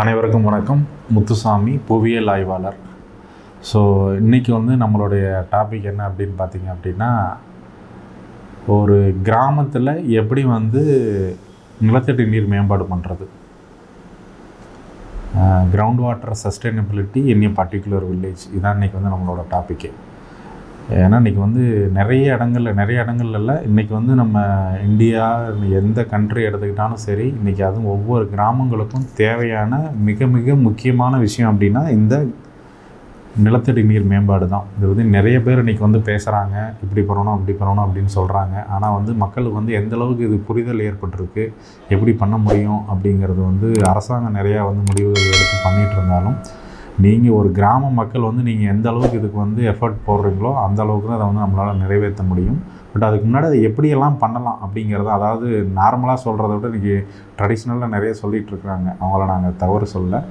அனைவருக்கும் வணக்கம். முத்துசாமி புவியியல் ஆய்வாளர். ஸோ இன்றைக்கி வந்து நம்மளுடைய டாபிக் என்ன அப்படின்னு பார்த்தீங்க அப்படின்னா ஒரு கிராமத்தில் எப்படி வந்து நிலத்தடி நீர் மேம்பாடு பண்ணுறது ground water sustainability in particular village இதான் இன்றைக்கி வந்து நம்மளோட டாப்பிக்கே ஏன்னா இன்றைக்கி வந்து நிறைய இடங்கள்ல நிறைய இடங்கள்ல இன்றைக்கி வந்து நம்ம இந்தியா எந்த கண்ட்ரி எடுத்துக்கிட்டாலும் சரி இன்றைக்கி அதுவும் ஒவ்வொரு கிராமங்களுக்கும் தேவையான மிக மிக முக்கியமான விஷயம் அப்படின்னா இந்த நிலத்தடி நீர் மேம்பாடு தான். இது வந்து நிறைய பேர் இன்றைக்கி வந்து பேசுகிறாங்க இப்படி பண்ணணும் அப்படி பண்ணணும் அப்படின்னு சொல்கிறாங்க ஆனால் வந்து மக்களுக்கு வந்து எந்த அளவுக்கு இது புரிதல் ஏற்பட்டிருக்கு எப்படி பண்ண முடியும் அப்படிங்கிறது வந்து அரசாங்கம் நிறையா வந்து முடிவுகள் எடுத்து பண்ணிகிட்டு இருந்தாலும் நீங்கள் ஒரு கிராம மக்கள் வந்து நீங்கள் எந்த அளவுக்கு இதுக்கு வந்து எஃபர்ட் போடுறீங்களோ அந்த அளவுக்கு தான் அதை வந்து நம்மளால் நிறைவேற்ற முடியும். பட் அதுக்கு முன்னாடி அதை எப்படியெல்லாம் பண்ணலாம் அப்படிங்கிறத அதாவது நார்மலாக சொல்கிறத விட இன்றைக்கி ட்ரெடிஷ்னலாக நிறைய சொல்லிகிட்டு இருக்கிறாங்க. அவங்கள நாங்கள் தவறு சொல்ல.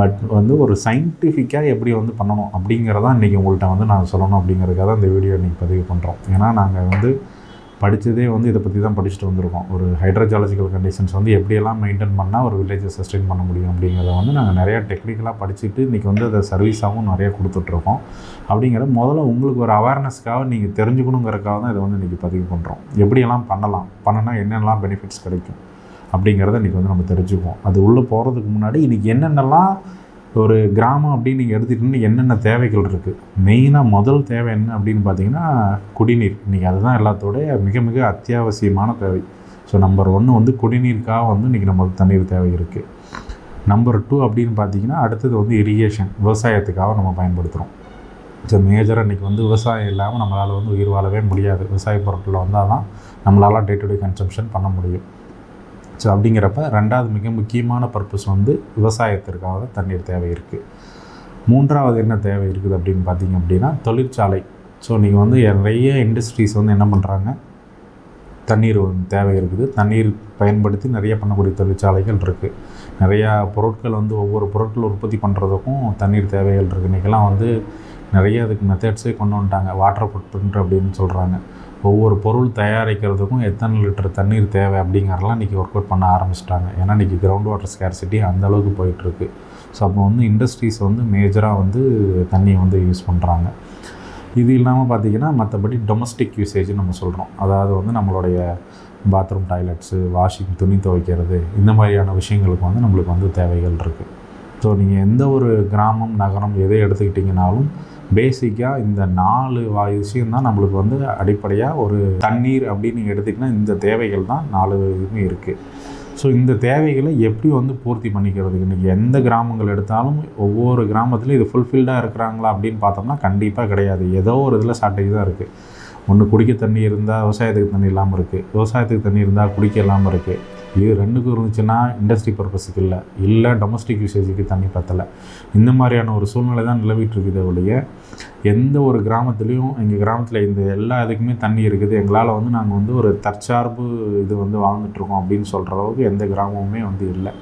பட் வந்து ஒரு சயின்டிஃபிக்காக எப்படி வந்து பண்ணணும் அப்படிங்கிறதான் இன்றைக்கி உங்கள்கிட்ட வந்து நான் சொல்லணும் அப்படிங்கிறதுக்காக தான் இந்த வீடியோ இன்றைக்கி பதிவு பண்ணுறோம் ஏன்னா நாங்கள் வந்து படித்ததே வந்து இதை பற்றி தான் படிச்சுட்டு வந்திருக்கோம். ஒரு ஹைட்ரோஜாலஜிக்கல் கண்டிஷன்ஸ் வந்து எப்படியெல்லாம் மெயின்டைன் பண்ணால் ஒரு வில்லேஜை சஸ்டெயின் பண்ண முடியும் அப்படிங்கிறத வந்து நாங்கள் நிறையா டெக்னிக்கலாக படிச்சுட்டு இன்றைக்கி வந்து அதை சர்வீஸாகவும் நிறையா கொடுத்துட்ருக்கோம். அப்படிங்கிற முதல்ல உங்களுக்கு ஒரு அவேர்னஸ்க்காக நீங்கள் தெரிஞ்சுக்கணுங்கிறதுக்காக தான் இதை வந்து இன்றைக்கி பதிவு பண்ணுறோம் எப்படியெல்லாம் பண்ணலாம்? பண்ணனா என்னென்னலாம் பெனிஃபிட்ஸ் கிடைக்கும்? அப்படிங்கிறத இன்றைக்கி வந்து நம்ம தெரிஞ்சுக்குவோம். அது உள்ளே போகிறதுக்கு முன்னாடி இன்றைக்கி என்னென்னலாம் ஒரு கிராமம் அப்படின்னு நீங்கள் எடுத்துக்கிட்டீங்கன்னா என்னென்ன தேவைகள் இருக்குது மெயினாக முதல் தேவை என்ன அப்படின்னு பார்த்தீங்கன்னா குடிநீர். இன்றைக்கி அதுதான் எல்லாத்தோடைய மிக மிக அத்தியாவசியமான தேவை. ஸோ நம்பர் ஒன்று வந்து குடிநீருக்காக வந்து இன்றைக்கி நம்மளுக்கு தண்ணீர் தேவை இருக்குது நம்பர் டூ அப்படின்னு பார்த்தீங்கன்னா அடுத்தது வந்து இரிகேஷன் விவசாயத்துக்காக நம்ம பயன்படுத்துகிறோம் ஸோ மேஜராக இன்றைக்கி வந்து விவசாயம் இல்லாமல் நம்மளால் வந்து உயிர் வாழவே முடியாது. விவசாய பொருட்கள் வந்தால் தான் நம்மளால் டே டு டே கன்சம்ஷன் பண்ண முடியும். ஸோ அப்படிங்கிறப்ப ரெண்டாவது மிக முக்கியமான பர்பஸ் வந்து விவசாயத்திற்காக தான் தண்ணீர் தேவை இருக்குது மூன்றாவது என்ன தேவை இருக்குது அப்படின்னு பார்த்தீங்க அப்படின்னா தொழிற்சாலை. ஸோ நீங்கள் வந்து நிறைய இண்டஸ்ட்ரீஸ் வந்து என்ன பண்ணுறாங்க தண்ணீர் வந்து தேவை இருக்குது. தண்ணீர் பயன்படுத்தி நிறைய பண்ணக்கூடிய தொழிற்சாலைகள் இருக்குது நிறையா பொருட்கள் வந்து ஒவ்வொரு பொருட்கள் உற்பத்தி பண்ணுறதுக்கும் தண்ணீர் தேவைகள் இருக்குது இன்றைக்கெல்லாம் வந்து நிறைய அதுக்கு மெத்தட்ஸே கொண்டு வந்துட்டாங்க. வாட்டர் ஃபுட் பிரிண்ட் அப்படின்னு சொல்கிறாங்க ஒவ்வொரு பொருள் தயாரிக்கிறதுக்கும் எத்தனை லிட்டர் தண்ணீர் தேவை அப்படிங்கிறலாம் இன்றைக்கி ஒர்க் அவுட் பண்ண ஆரம்பிச்சிட்டாங்க. ஏன்னா இன்றைக்கி கிரவுண்ட் வாட்டர் ஸ்கேர்சிட்டி அந்த அளவுக்கு போயிட்டுருக்கு. ஸோ அப்போ வந்து இண்டஸ்ட்ரீஸ் வந்து மேஜராக வந்து தண்ணியை வந்து யூஸ் பண்ணுறாங்க இது இல்லாமல் பார்த்திங்கன்னா மற்றபடி டொமஸ்டிக் யூசேஜ்னு நம்ம சொல்கிறோம் அதாவது வந்து நம்மளுடைய பாத்ரூம் டாய்லெட்ஸு வாஷிங் துணி துவைக்கிறது இந்த மாதிரியான விஷயங்களுக்கு வந்து நம்மளுக்கு வந்து தேவைகள் இருக்குது ஸோ நீங்கள் எந்த ஒரு கிராமம் நகரம் எதை எடுத்துக்கிட்டிங்கனாலும் பேசிக்காக இந்த நாலு வா விஷயம் தான் நம்மளுக்கு வந்து அடிப்படையாக ஒரு தண்ணீர் அப்படின்னு எடுத்திங்கன்னா இந்த தேவைகள் தான் நாலு இதுவுமே இருக்குது ஸோ இந்த தேவைகளை எப்படி வந்து பூர்த்தி பண்ணிக்கிறதுக்கு இன்றைக்கி எந்த கிராமங்கள் எடுத்தாலும் ஒவ்வொரு கிராமத்துலையும் இது ஃபுல்ஃபில்டாக இருக்கிறாங்களா அப்படின்னு பார்த்தோம்னா கண்டிப்பாக கிடையாது. ஏதோ ஒரு இதில் ஷார்ட்டேஜ் தான் இருக்குது ஒன்று குடிக்க தண்ணி இருந்தால் விவசாயத்துக்கு தண்ணி இல்லாமல் இருக்குது விவசாயத்துக்கு தண்ணி இருந்தால் குடிக்க இல்லாமல் இருக்குது இது ரெண்டுக்கும் இருந்துச்சுன்னா இண்டஸ்ட்ரி பர்பஸுக்கு இல்லை. இல்லை டொமஸ்டிக் யூசேஜுக்கு தண்ணி பத்தலை. இந்த மாதிரியான ஒரு சூழ்நிலை தான் நிலவிட்டு இருக்குது ஒழிய எந்த ஒரு கிராமத்துலேயும் எங்கள் கிராமத்தில் இந்த எல்லா இதுக்குமே தண்ணி இருக்குது. எங்களால் வந்து நாங்கள் வந்து ஒரு தற்சார்பு இது வந்து வாழ்ந்துட்டுருக்கோம் அப்படின்னு சொல்கிற அளவுக்கு எந்த கிராமமுமே வந்து இல்லை.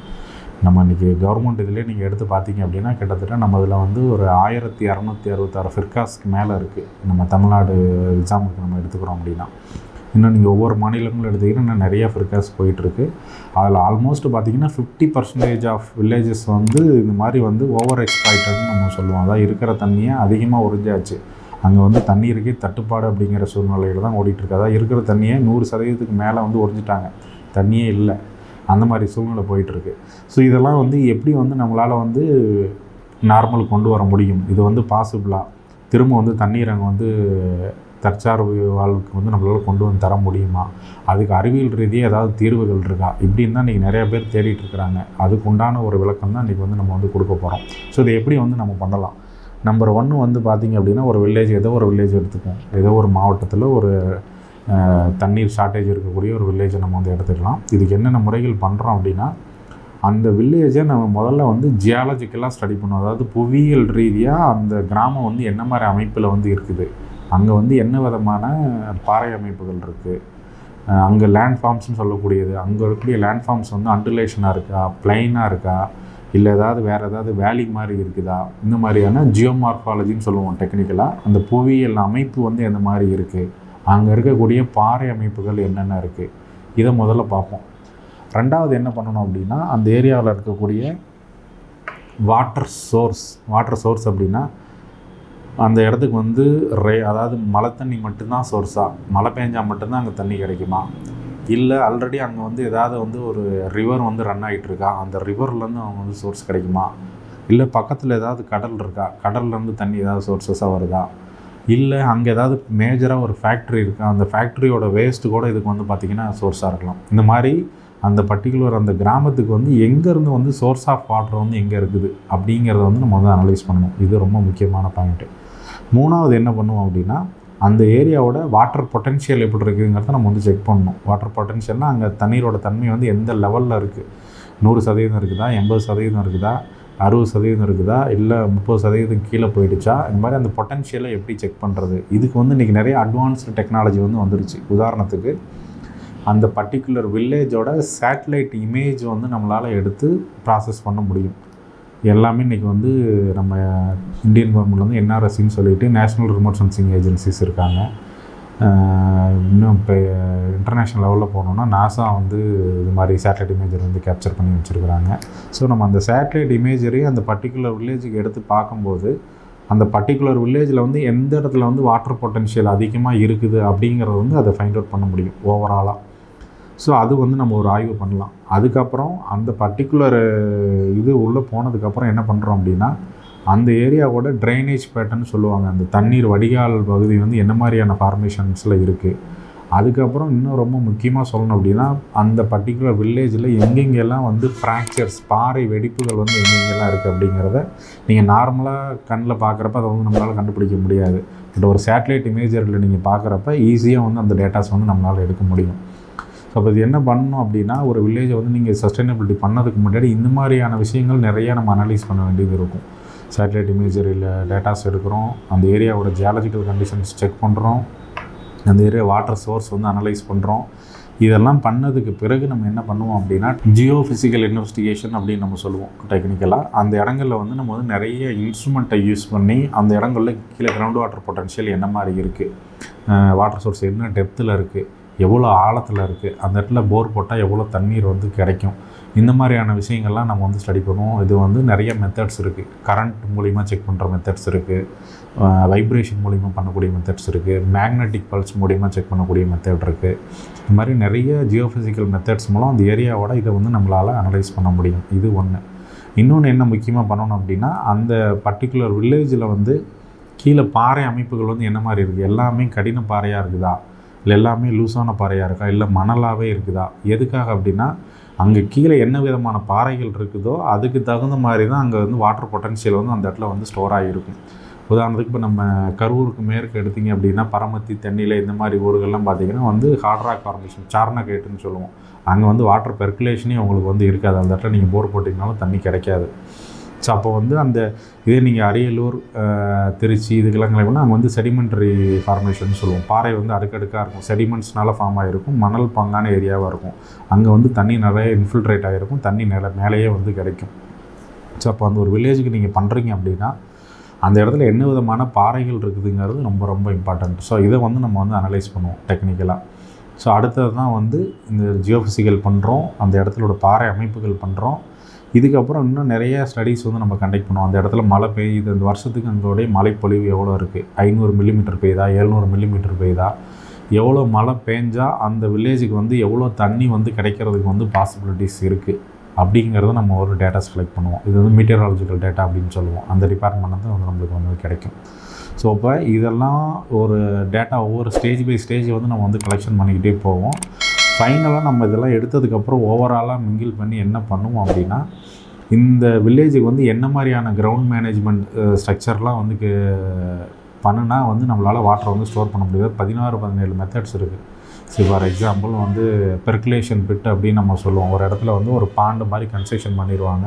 நம்ம இன்றைக்கி கவர்மெண்ட் இதிலே நீங்கள் எடுத்து பார்த்தீங்க அப்படின்னா கிட்டத்தட்ட நம்ம இதில் வந்து ஒரு ஆயிரத்தி இரநூத்தி அறுபத்தாறு ஃபிர்காஸ்க்கு மேலே இருக்குது நம்ம தமிழ்நாடு எக்ஸாமுக்கு நம்ம எடுத்துக்கிறோம் அப்படின்னா. இன்னும் நீங்கள் ஒவ்வொரு மாநிலங்களும் எடுத்திங்கன்னா இன்னும் நிறைய ஃபிர்காஸ் போயிட்டுருக்கு. அதில் ஆல்மோஸ்ட் பார்த்தீங்கன்னா ஃபிஃப்டி பர்சன்டேஜ் ஆஃப் வில்லேஜஸ் வந்து இந்த மாதிரி வந்து ஓவர் எக்ஸ்பாய்டட்னு நம்ம சொல்லுவோம். அதான் இருக்கிற தண்ணியை அதிகமாக உறிஞ்சாச்சு. அங்கே வந்து தண்ணீருக்கே தட்டுப்பாடு அப்படிங்கிற சூழ்நிலையில் தான் ஓடிட்டுருக்கு. அதான் இருக்கிற தண்ணியை நூறு சதவீதத்துக்கு மேலே வந்து உறிஞ்சிட்டாங்க. தண்ணியே இல்லை. அந்த மாதிரி சூழ்நிலை போயிட்டுருக்கு. ஸோ இதெல்லாம் வந்து எப்படி வந்து நம்மளால் வந்து நார்மல் கொண்டு வர முடியும்? இது வந்து பாசிபிளாக திரும்ப வந்து தண்ணீர் அங்கே வந்து தற்சார்பு வாழ்வுக்கு வந்து நம்மளால் கொண்டு வந்து தர முடியுமா? அதுக்கு அறிவியல் ரீதியாக ஏதாவது தீர்வுகள் இருக்கா? இப்படின்னு தான் இன்றைக்கி நிறையா பேர் தேடிட்டு இருக்கிறாங்க. அதுக்கு உண்டான ஒரு விளக்கம் தான் இன்றைக்கி வந்து நம்ம வந்து கொடுக்க போகிறோம் ஸோ இதை எப்படி வந்து நம்ம பண்ணலாம்? நம்பர் ஒன்று வந்து பார்த்திங்க அப்படின்னா ஒரு வில்லேஜ் ஏதோ ஒரு வில்லேஜ் எடுத்துப்போம் ஏதோ ஒரு மாவட்டத்தில் ஒரு தண்ணீர் ஷார்ட்டேஜ் இருக்கக்கூடிய ஒரு வில்லேஜை நம்ம வந்து எடுத்துக்கலாம். இதுக்கு என்னென்ன முறைகள் பண்ணுறோம் அப்படின்னா அந்த வில்லேஜை நம்ம முதல்ல வந்து ஜியாலஜிக்கலாக ஸ்டடி பண்ணுவோம். அதாவது புவியியல் ரீதியாக அந்த கிராமம் வந்து என்ன மாதிரி அமைப்பில் வந்து இருக்குது? அங்கே வந்து என்ன விதமான பாறை அமைப்புகள் இருக்குது அங்கே லேண்ட் ஃபார்ம்ஸ்னு சொல்லக்கூடியது. அங்கே இருக்கக்கூடிய லேண்ட் ஃபார்ம்ஸ் வந்து அண்டுலேஷனாக இருக்கா? பிளைனாக இருக்கா? இல்லை ஏதாவது வேறு ஏதாவது வேலி மாதிரி இருக்குதா? இந்த மாதிரியான ஜியோமார்ஃபாலஜின்னு சொல்லுவோம் டெக்னிக்கலாக அந்த புவியியல் அமைப்பு வந்து எந்த மாதிரி இருக்குது அங்கே இருக்கக்கூடிய பாறை அமைப்புகள் என்னென்ன இருக்குது இதை முதல்ல பார்ப்போம். ரெண்டாவது என்ன பண்ணணும் அப்படின்னா அந்த ஏரியாவில் இருக்கக்கூடிய வாட்டர் சோர்ஸ் வாட்டர் சோர்ஸ் அப்படின்னா அந்த இடத்துக்கு வந்து ரே அதாவது மழை தண்ணி மட்டும்தான் சோர்ஸாக மழை பெஞ்சால் மட்டும்தான் அங்கே தண்ணி கிடைக்குமா? இல்லை ஆல்ரெடி அங்கே வந்து ஏதாவது வந்து ஒரு ரிவர் வந்து ரன் ஆகிட்டுருக்கா அந்த ரிவர்லேருந்து அவங்க வந்து சோர்ஸ் கிடைக்குமா? இல்லை பக்கத்தில் ஏதாவது கடல் இருக்கா? கடல்லேருந்து தண்ணி ஏதாவது சோர்ஸஸாக வருதா? இல்லை அங்கே ஏதாவது மேஜராக ஒரு ஃபேக்ட்ரி இருக்கா? அந்த ஃபேக்ட்ரியோட வேஸ்ட்டு கூட இதுக்கு வந்து பார்த்திங்கன்னா சோர்ஸாக இருக்கலாம். இந்த மாதிரி அந்த பர்டிகுலர் அந்த கிராமத்துக்கு வந்து எங்கேருந்து வந்து சோர்ஸ் ஆஃப் வாட்டர் வந்து எங்கே இருக்குது அப்படிங்கிறத வந்து நம்ம வந்து அனலைஸ் பண்ணணும். இது ரொம்ப முக்கியமான பாயிண்ட்டு மூணாவது என்ன பண்ணுவோம் அப்படின்னா அந்த ஏரியாவோட வாட்டர் பொட்டென்ஷியல் எப்படி இருக்குதுங்கிறத நம்ம வந்து செக் பண்ணணும். வாட்டர் பொட்டென்ஷியல்னால் அங்கே தண்ணீரோட தன்மை வந்து எந்த லெவலில் இருக்குது நூறு சதவீதம் இருக்குதா? எண்பது சதவீதம் இருக்குதா? அறுபது சதவீதம் இருக்குதா? இல்லை முப்பது சதவீதம் கீழே போயிடுச்சா? இந்த மாதிரி அந்த பொட்டென்ஷியலை எப்படி செக் பண்ணுறது இதுக்கு வந்து இன்றைக்கி நிறைய அட்வான்ஸ்டு டெக்னாலஜி வந்து வந்துருச்சு. உதாரணத்துக்கு அந்த பர்டிகுலர் வில்லேஜோட சேட்டலைட் இமேஜ் வந்து நம்மளால் எடுத்து ப்ராசஸ் பண்ண முடியும். எல்லாமே இன்றைக்கி வந்து நம்ம இந்தியன் கவர்மெண்ட் வந்து என்ஆர்எஸ்சின்னு சொல்லிட்டு நேஷ்னல் ரிமோட் சென்சிங் ஏஜென்சிஸ் இருக்காங்க. இன்னும் இப்போ இன்டர்நேஷ்னல் லெவலில் போனோம்னா நாசா வந்து இது மாதிரி சேட்டலைட் இமேஜர் வந்து கேப்சர் பண்ணி வச்சுருக்குறாங்க. ஸோ நம்ம அந்த சேட்டலைட் இமேஜரையும் அந்த பர்டிகுலர் வில்லேஜுக்கு எடுத்து பார்க்கும்போது அந்த பர்டிகுலர் வில்லேஜில் வந்து எந்த இடத்துல வந்து வாட்டர் பொட்டன்ஷியல் அதிகமாக இருக்குது அப்படிங்கிறத வந்து அதை ஃபைண்ட் அவுட் பண்ண முடியும் ஓவராலாக ஸோ அது வந்து நம்ம ஒரு ஆய்வு பண்ணலாம். அதுக்கப்புறம் அந்த பர்டிகுலர் இது உள்ளே போனதுக்கப்புறம் என்ன பண்ணுறோம் அப்படின்னா அந்த ஏரியாவோட ட்ரைனேஜ் பேட்டர்ன் சொல்லுவாங்க. அந்த தண்ணீர் வடிகால் பகுதி வந்து என்ன மாதிரியான ஃபார்மேஷன்ஸில் இருக்குது அதுக்கப்புறம் இன்னும் ரொம்ப முக்கியமாக சொல்லணும் அப்படின்னா அந்த பர்டிகுலர் வில்லேஜில் எங்கெங்கெல்லாம் வந்து ஃப்ராக்சர்ஸ் பாறை வெடிப்புகள் வந்து எங்கெங்கெல்லாம் இருக்குது அப்படிங்கிறத நீங்கள் நார்மலாக கண்ணில் பார்க்குறப்ப அதை வந்து நம்மளால் கண்டுபிடிக்க முடியாது. பட் ஒரு சேட்டலைட் இமேஜரில் நீங்கள் பார்க்குறப்ப ஈஸியாக வந்து அந்த டேட்டாஸ் வந்து நம்மளால் எடுக்க முடியும். அப்போ இது என்ன பண்ணணும் அப்படின்னா ஒரு வில்லேஜை வந்து நீங்கள் சஸ்டைனபிலிட்டி பண்ணதுக்கு முன்னாடி இந்த மாதிரியான விஷயங்கள் நிறைய நம்ம அனலைஸ் பண்ண வேண்டியது இருக்கும். சேட்டலைட் இமேஜரியில் டேட்டாஸ் எடுக்கிறோம். அந்த ஏரியாவோட ஜியாலஜிக்கல் கண்டிஷன்ஸ் செக் பண்ணுறோம் அந்த ஏரியா வாட்டர் சோர்ஸ் வந்து அனலைஸ் பண்ணுறோம் இதெல்லாம் பண்ணதுக்கு பிறகு நம்ம என்ன பண்ணுவோம் அப்படின்னா ஜியோ ஃபிசிக்கல் இன்வெஸ்டிகேஷன் அப்படின்னு நம்ம சொல்லுவோம் டெக்னிக்கலாக அந்த இடங்களில் வந்து நம்ம வந்து நிறைய இன்ஸ்ட்ருமெண்ட்டை யூஸ் பண்ணி அந்த இடங்களில் கீழே கிரவுண்ட் வாட்டர் பொட்டன்ஷியல் என்ன மாதிரி இருக்குது வாட்டர் சோர்ஸ் என்ன டெப்த்தில் இருக்குது எவ்வளோ ஆழத்தில் இருக்குது அந்த இடத்துல போர் போட்டால் எவ்வளோ தண்ணீர் வந்து கிடைக்கும்? இந்த மாதிரியான விஷயங்கள்லாம் நம்ம வந்து ஸ்டடி பண்ணுவோம். இது வந்து நிறைய மெத்தட்ஸ் இருக்குது கரண்ட் மூலிமா செக் பண்ணுற மெத்தட்ஸ் இருக்குது வைப்ரேஷன் மூலிமா பண்ணக்கூடிய மெத்தட்ஸ் இருக்குது மேக்னெட்டிக் பல்ஸ் மூலிமா செக் பண்ணக்கூடிய மெத்தட் இருக்குது இந்த மாதிரி நிறைய ஜியோஃபிசிக்கல் மெத்தட்ஸ் மூலம் அந்த ஏரியாவோட இதை வந்து நம்மளால் அனலைஸ் பண்ண முடியும். இது ஒன்று இன்னொன்று என்ன முக்கியமாக பண்ணணும் அப்படின்னா அந்த பர்டிகுலர் வில்லேஜில் வந்து கீழே பாறை அமைப்புகள் வந்து என்ன மாதிரி இருக்குது எல்லாமே கடின பாறையாக இருக்குதா? இல்லை எல்லாமே லூஸான பாறையாக இருக்கா? இல்லை மணலாகவே இருக்குதா? எதுக்காக அப்படின்னா அங்கே கீழே என்ன விதமான பாறைகள் இருக்குதோ அதுக்கு தகுந்த மாதிரி தான் அங்கே வந்து வாட்டர் பொட்டன்ஷியல் வந்து அந்த இடத்துல வந்து ஸ்டோர் ஆகிருக்கும் உதாரணத்துக்கு இப்போ நம்ம கரூருக்கு மேற்கு எடுத்தீங்க அப்படின்னா பரமத்தி தென்னிலை இந்த மாதிரி ஊர்கள்லாம் பார்த்தீங்கன்னா வந்து ஹார்ட்ராக் ஃபார்மேஷன் சார்னகேட்டுன்னு சொல்லுவோம். அங்கே வந்து வாட்டர் பெர்குலேஷனே உங்களுக்கு வந்து இருக்காது. அந்த இடத்துல நீங்கள் போர் போட்டிங்கனாலும் தண்ணி கிடைக்காது. ஸோ அப்போ வந்து அந்த இதே நீங்கள் அரியலூர் திருச்சி இதுக்கெல்லாம் கிளம்பினா அங்கே வந்து செடிமெண்ட்ரி ஃபார்மேஷன் சொல்லுவோம். பாறை வந்து அடுக்கடுக்காக இருக்கும். செடிமெண்ட்ஸ்னால ஃபார்ம் ஆகிருக்கும் மணல் பங்கான ஏரியாவாக இருக்கும். அங்கே வந்து தண்ணி நிறைய இன்ஃபில்ட்ரேட் ஆகிருக்கும் தண்ணி நில மேலேயே வந்து கிடைக்கும். ஸோ அப்போ அந்த ஒரு வில்லேஜுக்கு நீங்கள் பண்ணுறீங்க அப்படின்னா அந்த இடத்துல என்ன விதமான பாறைகள் இருக்குதுங்கிறது ரொம்ப ரொம்ப இம்பார்ட்டண்ட் ஸோ இதை வந்து நம்ம வந்து அனலைஸ் பண்ணுவோம் டெக்னிக்கலாக ஸோ அடுத்தது தான் வந்து இந்த ஜியோஃபிசிக்கல் பண்ணுறோம் அந்த இடத்துலோட பாறை அமைப்புகள் பண்ணுறோம் இதுக்கப்புறம் இன்னும் நிறைய ஸ்டடீஸ் வந்து நம்ம கண்டக்ட் பண்ணுவோம். அந்த இடத்துல மழை பெய்யுது. அந்த வருஷத்துக்கு அங்கோடைய மழைப்பொழிவு எவ்வளோ இருக்குது ஐநூறு மில்லிமீட்டர் பெய்யுதா? எழுநூறு மில்லிமீட்டர் பெய்யுதா? எவ்வளோ மழை பெஞ்சால் அந்த வில்லேஜுக்கு வந்து எவ்வளோ தண்ணி வந்து கிடைக்கிறதுக்கு வந்து பாசிபிலிட்டிஸ் இருக்குது அப்படிங்கிறத நம்ம ஒரு டேட்டாஸ் கலெக்ட் பண்ணுவோம். இது வந்து மீட்டராலஜிக்கல் டேட்டா அப்படின்னு சொல்லுவோம். அந்த டிபார்ட்மெண்ட் வந்து வந்து நம்மளுக்கு வந்து கிடைக்கும். ஸோ அப்போ இதெல்லாம் ஒரு டேட்டா ஒவ்வொரு ஸ்டேஜ் பை ஸ்டேஜ் வந்து நம்ம வந்து கலெக்ஷன் பண்ணிக்கிட்டே போவோம். ஃபைனலாக நம்ம இதெல்லாம் எடுத்ததுக்கப்புறம் ஓவராலாக மிங்கில் பண்ணி என்ன பண்ணுவோம் அப்படின்னா இந்த வில்லேஜுக்கு வந்து என்ன மாதிரியான கிரவுண்ட் மேனேஜ்மெண்ட் ஸ்ட்ரக்சர்லாம் வந்து பண்ணுனா வந்து நம்மளால் வாட்டரை வந்து ஸ்டோர் பண்ண முடியாது பதினாறு பதினேழு மெத்தட்ஸ் இருக்குது ஸோ ஃபார் எக்ஸாம்பிள் வந்து பெர்குலேஷன் பிட் அப்படின்னு நம்ம சொல்லுவோம். ஒரு இடத்துல வந்து ஒரு பாண்டு மாதிரி கன்ஸ்ட்ரக்ஷன் பண்ணிடுவாங்க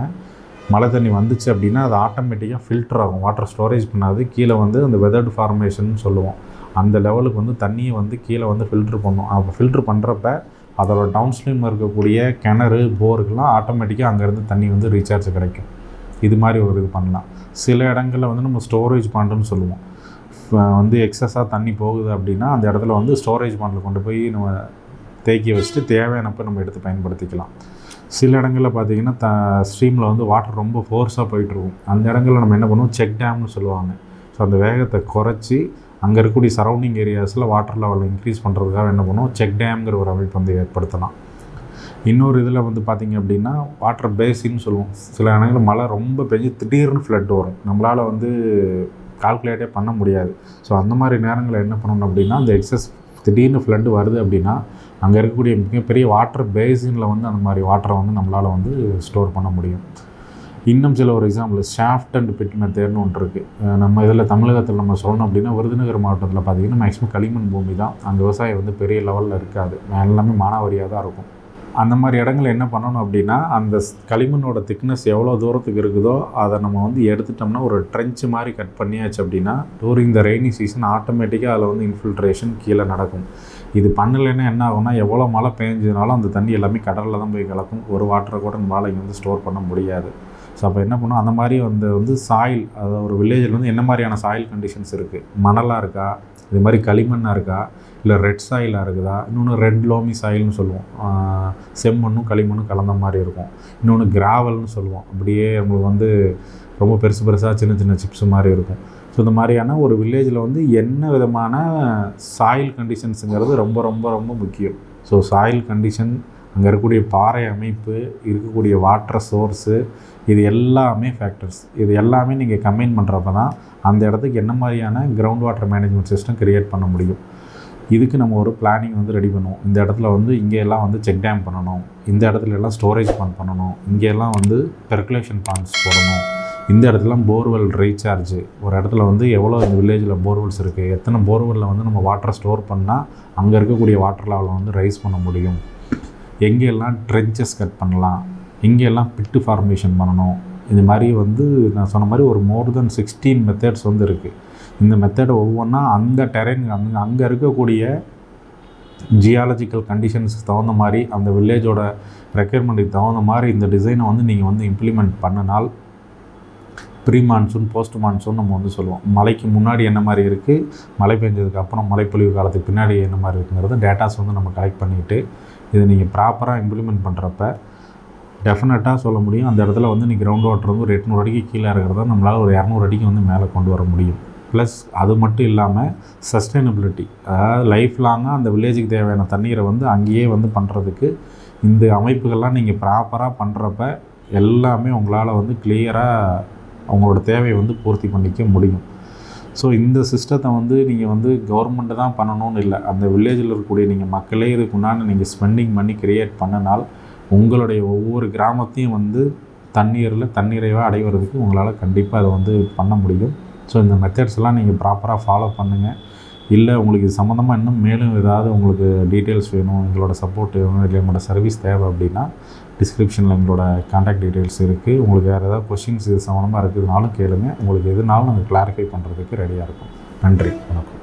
மழை தண்ணி வந்துச்சு அப்படின்னா அது ஆட்டோமேட்டிக்காக ஃபில்டர் ஆகும். வாட்டர் ஸ்டோரேஜ் பண்ணாது. கீழே வந்து அந்த வெதர்டு ஃபார்மேஷன் சொல்லுவோம். அந்த லெவலுக்கு வந்து தண்ணியை வந்து கீழே வந்து ஃபில்ட்ரு பண்ணும் அப்போ ஃபில்ட்ரு பண்ணுறப்ப அதோட டவுன்ஸ்ட்ரீம் இருக்கக்கூடிய கிணறு போருக்கெல்லாம் ஆட்டோமேட்டிக்காக அங்கேருந்து தண்ணி வந்து ரீசார்ஜ் கிடைக்கும். இது மாதிரி ஒரு இது பண்ணலாம். சில இடங்களில் வந்து நம்ம ஸ்டோரேஜ் பாண்டுன்னு சொல்லுவோம். வந்து எக்ஸஸாக தண்ணி போகுது அப்படின்னா அந்த இடத்துல வந்து ஸ்டோரேஜ் பாண்டில் கொண்டு போய் நம்ம தேக்கி வச்சுட்டு தேவையானப்போ நம்ம எடுத்து பயன்படுத்திக்கலாம். சில இடங்களில் பார்த்தீங்கன்னா த ஸ்ட்ரீமில் வந்து வாட்டர் ரொம்ப ஃபோர்ஸாக போயிட்டுருக்கும் அந்த இடங்களில் நம்ம என்ன பண்ணுவோம்? செக் டேம்னு சொல்லுவாங்க. ஸோ அந்த வேகத்தை குறைச்சி அங்கே இருக்கக்கூடிய சரௌண்டிங் ஏரியாஸில் வாட்டர் லெவலை இன்க்ரீஸ் பண்ணுறதுக்காக என்ன பண்ணுவோம் செக் டேம்ங்கிற ஒரு அமைப்பு வந்து ஏற்படுத்தலாம். இன்னொரு இதில் வந்து பார்த்திங்க அப்படின்னா வாட்டர் பேசின்னு சொல்லுவோம். சில இடங்களில் மழை ரொம்ப பெஞ்சு திடீர்னு ஃப்ளட் வரும். நம்மளால் வந்து கால்குலேட்டே பண்ண முடியாது. ஸோ அந்த மாதிரி நேரங்களில் என்ன பண்ணணும் அப்படின்னா அந்த எக்ஸஸ் திடீர்னு ஃப்ளட்டு வருது அப்படின்னா அங்கே இருக்கக்கூடிய மிகப்பெரிய வாட்டர் பேசினில் வந்து அந்த மாதிரி வாட்டரை வந்து நம்மளால் வந்து ஸ்டோர் பண்ண முடியும். இன்னும் சில ஒரு எக்ஸாம்பிள் ஷாஃப்ட் அண்ட் பிட் தேர்னு ஒன்று இருக்குது நம்ம இதில் தமிழகத்தில் நம்ம சொல்லணும் அப்படின்னா விருதுநகர் மாவட்டத்தில் பார்த்திங்கன்னா மேக்ஸிமம் களிமண் பூமி தான். அங்கே விவசாயம் வந்து பெரிய லெவலில் இருக்காது. எல்லாமே மானாவாரியாக தான் இருக்கும். அந்த மாதிரி இடங்கள் என்ன பண்ணணும் அப்படின்னா அந்த ஸ்- களிமண்ணோட திக்னஸ் எவ்வளோ தூரத்துக்கு இருக்குதோ அதை நம்ம வந்து எடுத்துட்டோம்னா ஒரு ட்ரென்ச் மாதிரி கட் பண்ணியாச்சு அப்படின்னா டூரிங் த ரெய்னி சீசன் ஆட்டோமேட்டிக்காக அதில் வந்து இன்ஃபில்ட்ரேஷன் கீழே நடக்கும். இது பண்ணலைன்னா என்ன ஆகும்னா எவ்வளோ மழை பெஞ்சதுனாலும் அந்த தண்ணி எல்லாமே கடலில் தான் போய் கலக்கும். ஒரு வாட்டரை கூட நம்மளால் இங்கே வந்து ஸ்டோர் பண்ண முடியாது. ஸோ அப்போ என்ன பண்ணும்? அந்த மாதிரி வந்து வந்து சாயில் அதாவது ஒரு வில்லேஜில் வந்து என்ன மாதிரியான சாயில் கண்டிஷன்ஸ் இருக்குது மணலாக இருக்கா? இது மாதிரி களிமண்ணாக இருக்கா? இல்லை ரெட் சாயிலாக இருக்குதா? இன்னொன்று ரெட் லோமி சாயில்னு சொல்லுவோம். செம்மண்ணும் களிமண்ணும் கலந்த மாதிரி இருக்கும். இன்னொன்று கிராவல்னு சொல்லுவோம். அப்படியே நம்மளுக்கு வந்து ரொம்ப பெருசு பெருசாக சின்ன சின்ன சிப்ஸ் மாதிரி இருக்கும். ஸோ இந்த மாதிரியான ஒரு வில்லேஜில் வந்து என்ன விதமான சாயில் கண்டிஷன்ஸுங்கிறது ரொம்ப ரொம்ப ரொம்ப முக்கியம். ஸோ சாயில் கண்டிஷன் அங்கே இருக்கக்கூடிய பாறை அமைப்பு இருக்கக்கூடிய வாட்டர் சோர்ஸு இது எல்லாமே ஃபேக்டர்ஸ் இது எல்லாமே நீங்கள் கம்பைன் பண்ணுறப்ப தான் அந்த இடத்துக்கு என்ன மாதிரியான ground water management system create பண்ண முடியும். இதுக்கு நம்ம ஒரு பிளானிங் வந்து ரெடி பண்ணுவோம். இந்த இடத்துல வந்து இங்கேயெல்லாம் வந்து செக் டேம் பண்ணணும். இந்த இடத்துல எல்லாம் ஸ்டோரேஜ் பண்ட் பண்ணணும். இங்கேயெல்லாம் வந்து பெர்குலேஷன் பாண்ட்ஸ் போடணும். இந்த இடத்துல போர்வெல் ரீசார்ஜ் ஒரு இடத்துல வந்து எவ்வளோ இந்த வில்லேஜில் போர்வெல்ஸ் இருக்குது எத்தனை போர்வெல்லில் வந்து நம்ம வாட்டரை ஸ்டோர் பண்ணால் அங்கே இருக்கக்கூடிய வாட்டர் லெவலை வந்து ரைஸ் பண்ண முடியும்? எங்கெல்லாம் ட்ரென்ச்சஸ் கட் பண்ணலாம் எங்கெல்லாம் பிட்டு ஃபார்மேஷன் பண்ணணும். இது மாதிரி வந்து நான் சொன்ன மாதிரி ஒரு மோர் தென் சிக்ஸ்டீன் மெத்தட்ஸ் வந்து இருக்குது இந்த மெத்தடை ஒவ்வொன்றா அந்த டெரென் அங்கே அங்கே இருக்கக்கூடிய ஜியாலஜிக்கல் கண்டிஷன்ஸுக்கு தகுந்த மாதிரி அந்த வில்லேஜோட ரெக்குயர்மெண்ட்டுக்கு தகுந்த மாதிரி இந்த டிசைனை வந்து நீங்கள் வந்து இம்ப்ளிமெண்ட் பண்ணினால் ப்ரீ மான்சூன் போஸ்ட் மான்சூன் நம்ம வந்து சொல்லுவோம். மழைக்கு முன்னாடி என்ன மாதிரி இருக்குது மழை பெஞ்சதுக்கு அப்புறம் மழைப்பொழிவு காலத்துக்கு பின்னாடி என்ன மாதிரி இருக்குங்கிறது டேட்டாஸ் வந்து நம்ம கலெக்ட் பண்ணிக்கிட்டு இதை நீங்கள் ப்ராப்பராக இம்ப்ளிமெண்ட் பண்ணுறப்ப டெஃபினட்டாக சொல்ல முடியும். அந்த இடத்துல வந்து நீ கிரவுண்ட் வாட்டர் வந்து ஒரு எட்நூறு அடிக்கு கீழே இருக்கிறத நம்மளால் ஒரு இரநூறு அடிக்கு வந்து மேலே கொண்டு வர முடியும். ப்ளஸ் அது மட்டும் இல்லாமல் சஸ்டைனபிலிட்டி அதாவது லைஃப் லாங்காக அந்த வில்லேஜுக்கு தேவையான தண்ணீரை வந்து அங்கேயே வந்து பண்ணுறதுக்கு இந்த அமைப்புகள்லாம் நீங்கள் ப்ராப்பராக பண்ணுறப்ப எல்லாமே உங்களால் வந்து கிளியராக அவங்களோட தேவையை வந்து பூர்த்தி பண்ணிக்க முடியும். ஸோ இந்த சிஸ்டத்தை வந்து நீங்கள் வந்து கவர்மெண்ட்டு தான் பண்ணணும்னு இல்லை. அந்த வில்லேஜில் இருக்கக்கூடிய நீங்கள் மக்களே இதுக்கு நீங்கள் ஸ்பெண்டிங் பண்ணி கிரியேட் பண்ணனால் உங்களுடைய ஒவ்வொரு கிராமத்தையும் வந்து தண்ணீரில் தண்ணீரைவாக அடைவதுக்கு உங்களால் கண்டிப்பாக அதை வந்து பண்ண முடியும். ஸோ இந்த மெத்தட்ஸ்லாம் நீங்கள் ப்ராப்பராக ஃபாலோ பண்ணுங்கள் இல்லை உங்களுக்கு இது சம்மந்தமாக இன்னும் மேலும் ஏதாவது உங்களுக்கு டீட்டெயில்ஸ் வேணும் எங்களோட சப்போர்ட் வேணும் இல்லை எங்களோட சர்வீஸ் தேவை அப்படின்னா டிஸ்கிரிப்ஷனில் எங்களோட காண்டாக்ட் டீட்டெயில்ஸ் இருக்குது உங்களுக்கு வேறு ஏதாவது கொஷின்ஸ் இது சம்மந்தமாக இருக்குதுனாலும் கேளுங்கள் உங்களுக்கு எதுனாலும் நாங்கள் கிளாரிஃபை பண்ணுறதுக்கு ரெடியாக இருக்கும். நன்றி வணக்கம்.